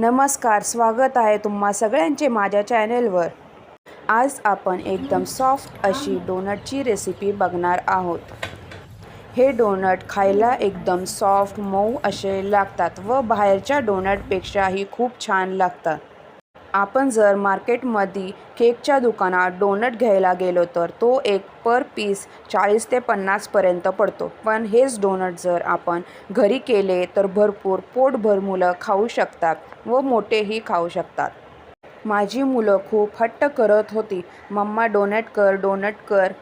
नमस्कार स्वागत आहे तुम्हा सगळ्यांचे माझ्या चॅनेलवर. आज आपण एकदम सॉफ्ट अशी डोनटची रेसिपी बघणार आहोत. हे डोनट खायला एकदम सॉफ्ट मऊ असे लागतात व बाहेरच्या डोनटपेक्षाही खूप छान लागतात. आपण जर मार्केटमध्ये केकच्या दुकानात डोनट घ्यायला गेलो तर तो एक पर पीस चाळीस ते पन्नासपर्यंत पडतो. पण हेच डोनट जर आपण घरी केले तर भरपूर पोटभर मुलं खाऊ शकतात व मोठेही खाऊ शकतात. माझी मुलं खूप हट्ट करत होती. मम्मा डोनट कर डोनट कर.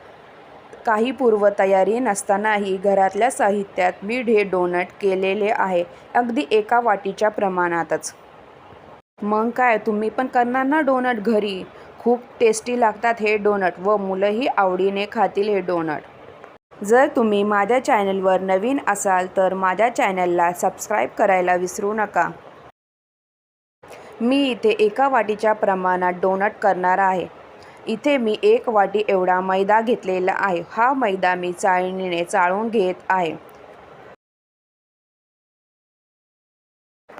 काही पूर्वतयारी नसतानाही घरातल्या साहित्यात मी हे डोनट केलेले आहे. अगदी एका वाटीच्या प्रमाणातच. मग काय तुम्ही पण करणार ना डोनट घरी? खूप टेस्टी लागतात हे डोनट व मुलंही आवडीने खातील हे डोनट. जर तुम्ही माझ्या चॅनलवर नवीन असाल तर माझ्या चॅनलला सबस्क्राईब करायला विसरू नका. मी इथे एका वाटीच्या प्रमाणात डोनट करणार आहे. इथे मी एक वाटी एवढा मैदा घेतलेला आहे. हा मैदा मी चाळणीने चाळून घेत आहे.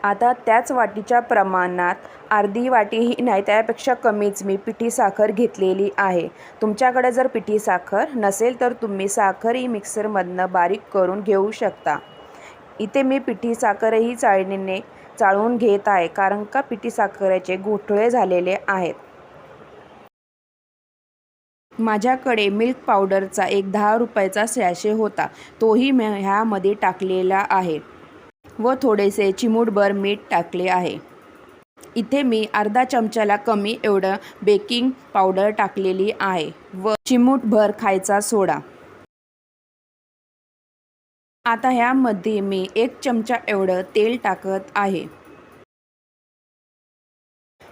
आता त्याच वाटीच्या प्रमाणात अर्धी वाटीही नाही त्यापेक्षा कमीच मी पिठी साखर घेतलेली आहे. तुमच्याकडे जर पिठी साखर नसेल तर तुम्ही साखरही मिक्सरमधनं बारीक करून घेऊ शकता. इथे मी पिठी साखरही चाळणीने चाळून घेत आहे कारण का पिठी साखरेचे गोठळे झालेले आहेत. माझ्याकडे मिल्क पावडरचा एक दहा रुपयाचा सॅशे होता तोही मी ह्यामध्ये टाकलेला आहे. व थोडेसे चिमूटभर मीठ टाकले आहे. इथे मी अर्धा चमच्याला कमी एवढं बेकिंग पावडर टाकलेली आहे व चिमूटभर खायचा सोडा. आता ह्यामध्ये मी एक चमचा एवढं तेल टाकत आहे.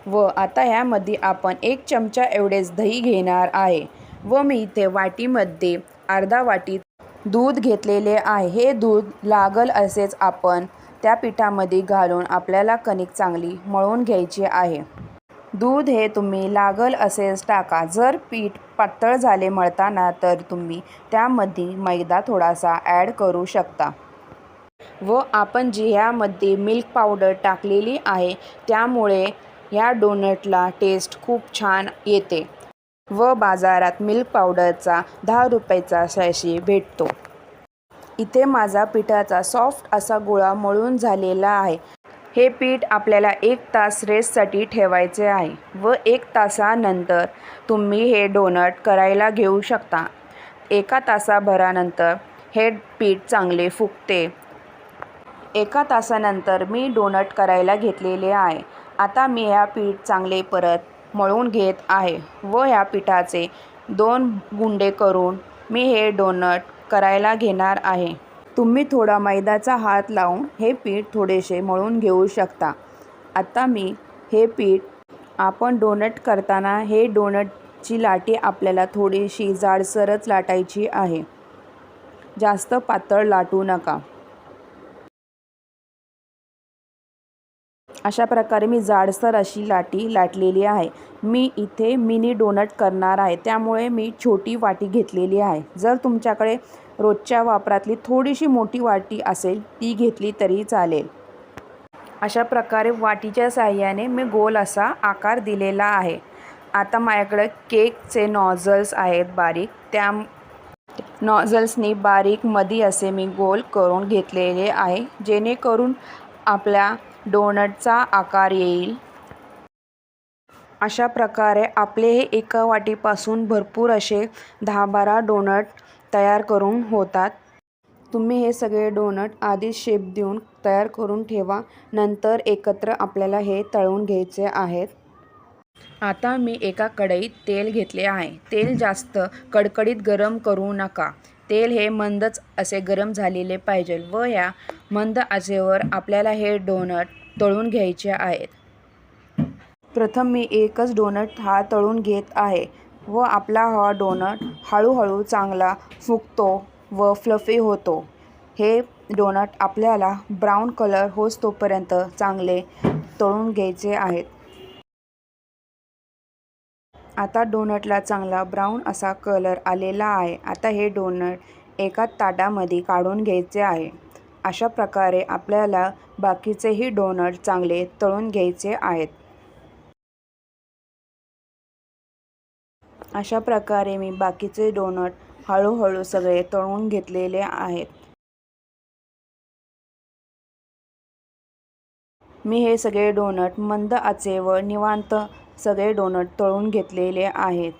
व आता ह्यामध्ये आपण एक चमचा एवढेच दही घेणार आहे. व मी इथे वाटीमध्ये अर्धा वाटी दूध घेतलेले आहे. हे दूध लागल असेच आपण त्या पिठामध्ये घालून आपल्याला कणिक चांगली मळून घ्यायची आहे. दूध हे तुम्ही लागल असेच टाका. जर पीठ पातळ झाले मळताना तर तुम्ही त्यामध्ये मैदा थोडासा ॲड करू शकता. व आपण जी ह्यामध्ये मिल्क पावडर टाकलेली आहे त्यामुळे ह्या डोनटला टेस्ट खूप छान येते. व बाजारात मिल्क पावडरचा दहा रुपयाचा सॅशी भेटतो. इथे माझा पिठाचा सॉफ्ट असा गोळा मळून झालेला आहे. हे पीठ आपल्याला एक तास रेस्टसाठी ठेवायचे आहे व एक तासानंतर तुम्ही हे डोनट करायला घेऊ शकता. एका तासाभरानंतर हे पीठ चांगले फुगते. एका तासानंतर मी डोनट करायला घेतलेले आहे. आता मी ह्या पीठ चांगले परत मळून घेत आहे व ह्या पिठाचे दोन गुंडे करून मी हे डोनट करायला घेणार आहे. तुम्ही थोडा मैद्याचा हात लावून हे पीठ थोडेसे मळून घेऊ शकता. आता मी हे पीठ आपण डोनट करताना हे डोनटची लाटी आपल्याला थोडीशी जाडसरच लाटायची आहे. जास्त पातळ लाटू नका. अशा प्रकारे मी जाडसर अशी लाटी लाटलेली आहे. मी इथे मिनी डोनट करणार आहे. त्यामुळे मी छोटी वाटी घेतलेली आहे. जर तुमच्याकडे रोजच्या वापरातली थोडीशी मोठी वाटी असेल ती घेतली तरी चालेल. अशा प्रकारे वाटीच्या साह्याने मी गोल असा आकार दिलेला आहे. आता माझ्याकडे केकचे नॉझल्स आहेत बारीक. त्या नॉझल्सनी बारीक मधी असे मी गोल करून घेतलेले आहे. जेणेकरून आपल्या डोनटचा आकार येईल. अशा प्रकारे आपले हे एका वाटीपासून भरपूर असे दहा बारा डोनट तयार करून होतात. तुम्ही हे सगळे डोनट आधी शेप देऊन तयार करून ठेवा. नंतर एकत्र आपल्याला हे तळून घ्यायचे आहेत. आता मी एका कढईत तेल घेतले आहे. तेल जास्त कडकडीत गरम करू नका. तेल हे मंदच असे गरम झालेले पाहिजे व ह्या मंद आचेवर आपल्याला हे डोनट तळून घ्यायचे आहेत. प्रथम मी एकच डोनट हा तळून घेत आहे व आपला हा डोनट हळूहळू चांगला फुगतो व फ्लफी होतो. हे डोनट आपल्याला ब्राऊन कलर होस तोपर्यंत चांगले तळून घ्यायचे आहेत. आता डोनटला चांगला ब्राऊन असा कलर आलेला आहे. आता हे डोनट एका ताटामध्ये काढून घ्यायचे आहे. अशा प्रकारे आपल्याला बाकीचेही डोनट चांगले तळून घ्यायचे आहेत. अशा प्रकारे मी बाकीचे डोनट हळूहळू सगळे तळून घेतलेले आहेत. मी हे सगळे डोनट मंद आचेवर निवांत सगळे डोनट तळून घेतलेले आहेत.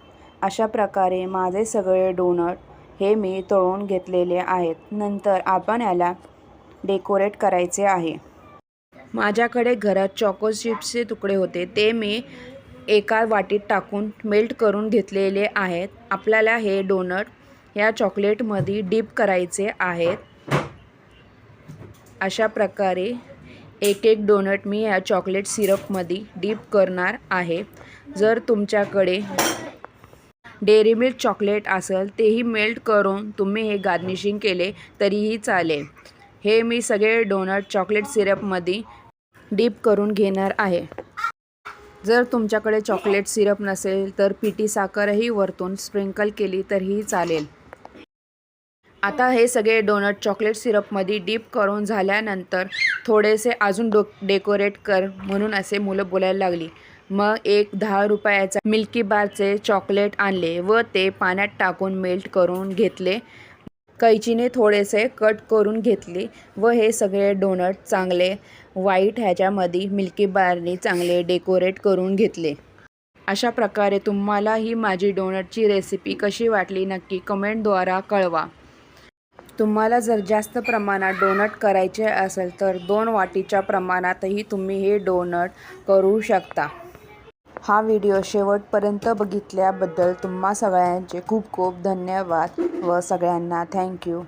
अशा प्रकारे माझे सगळे डोनट हे मी तळून घेतलेले आहेत. नंतर आपण याला डेकोरेट करायचे आहे. माझ्याकडे घरात चॉको चिप्सचे तुकडे होते. ते मी एका वाटीत टाकून मेल्ट करून घेतलेले आहेत. आपल्याला हे डोनट या चॉकलेटमध्ये डीप करायचे आहेत. अशा प्रकारे एक एक डोनट मी या चॉकलेट सिरपमध्ये डीप करणार आहे. जर तुमच्याकडे डेअरी मिल्क चॉकलेट असेल तेही मेल्ट करून तुम्ही हे गार्निशिंग केले तरीही चालेल. हे मी सगळे डोनट चॉकलेट सिरपमध्ये डीप करून घेणार आहे. जर तुमच्याकडे चॉकलेट सिरप नसेल तर पिठी साखरही वरतून स्प्रिंकल केली तरीही चालेल. आता हे सगळे डोनट चॉकलेट सिरपमध्ये डीप करून झाल्यानंतर थोडेसे अजून डो डेकोरेट कर म्हणून असे मुलं बोलायला लागली. मग एक दहा रुपयाचा मिल्की बारचे चॉकलेट आणले व ते पाण्यात टाकून मेल्ट करून घेतले. कैचीने थोडेसे कट करून घेतले व हे सगळे डोनट चांगले व्हाईट ह्याच्यामध्ये मिल्की बारने चांगले डेकोरेट करून घेतले. अशा प्रकारे तुम्हाला ही माझी डोनटची रेसिपी कशी वाटली नक्की कमेंटद्वारा कळवा. तुम्हाला जर जास्त प्रमाणात डोनट करायचे असेल तर दोन वाटीच्या प्रमाणातही तुम्ही हे डोनट करू शकता. हा व्हिडिओ शेवटपर्यंत बघितल्याबद्दल तुम्हा सगळ्यांचे खूप खूप धन्यवाद व सगळ्यांना थँक्यू